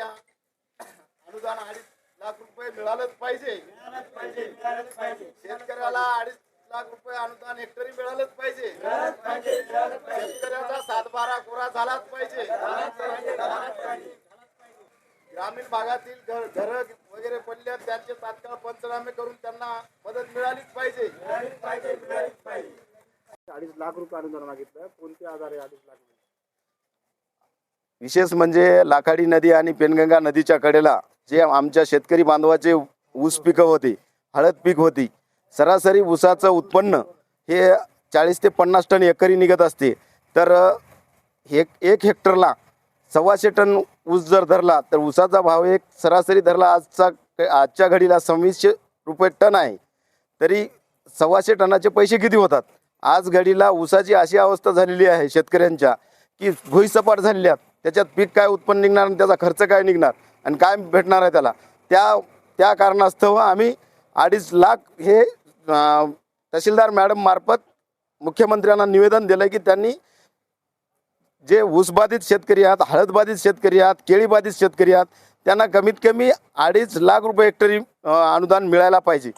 आ- अनुदान अडीच लाख रुपये मिळालंच पाहिजे. शेतकऱ्याला अडीच लाख रुपये अनुदान हेक्टरी मिळालंच पाहिजे. शेतकऱ्याचा सातबारा कोरा झालाच पाहिजे. ग्रामीण भागातील घर घर वगैरे पडले त्यांचे तात्काळ पंचनामे करून त्यांना मदत मिळालीच पाहिजे. अडीच लाख रुपये अनुदान मागितलं. कोणते आधार आहे अडीच लाख विशेष म्हणजे लाखाडी नदी आणि पेनगंगा नदीच्या कडेला जे आमच्या शेतकरी बांधवाचे ऊस पिकं होती हळद पीक होती सरासरी ऊसाचं उत्पन्न हे चाळीस ते पन्नास टन एकरी निघत असते. तर हे एक हेक्टरला सव्वाशे टन ऊस जर धरला तर ऊसाचा भाव एक सरासरी धरला आजचा आजच्या घडीला सव्वीसशे रुपये टन आहे. तरी सव्वाशे टनाचे पैसे किती होतात? आज घडीला ऊसाची अशी अवस्था झालेली आहे शेतकऱ्यांच्या की भुईसपाट झालेल्या आहेत. त्याच्यात पीक काय उत्पन्न निघणार आणि त्याचा खर्च काय निघणार आणि काय भेटणार आहे त्याला? त्या त्या कारणास्तव आम्ही अडीच लाख हे तहसीलदार मॅडम मार्फत मुख्यमंत्र्यांना निवेदन दिलं की त्यांनी जे ऊसबाधित शेतकरी आहेत हळदबाधित शेतकरी आहात केळीबाधित शेतकरी आहात त्यांना कमीत कमी अडीच लाख रुपये हेक्टरी अनुदान मिळायला पाहिजे.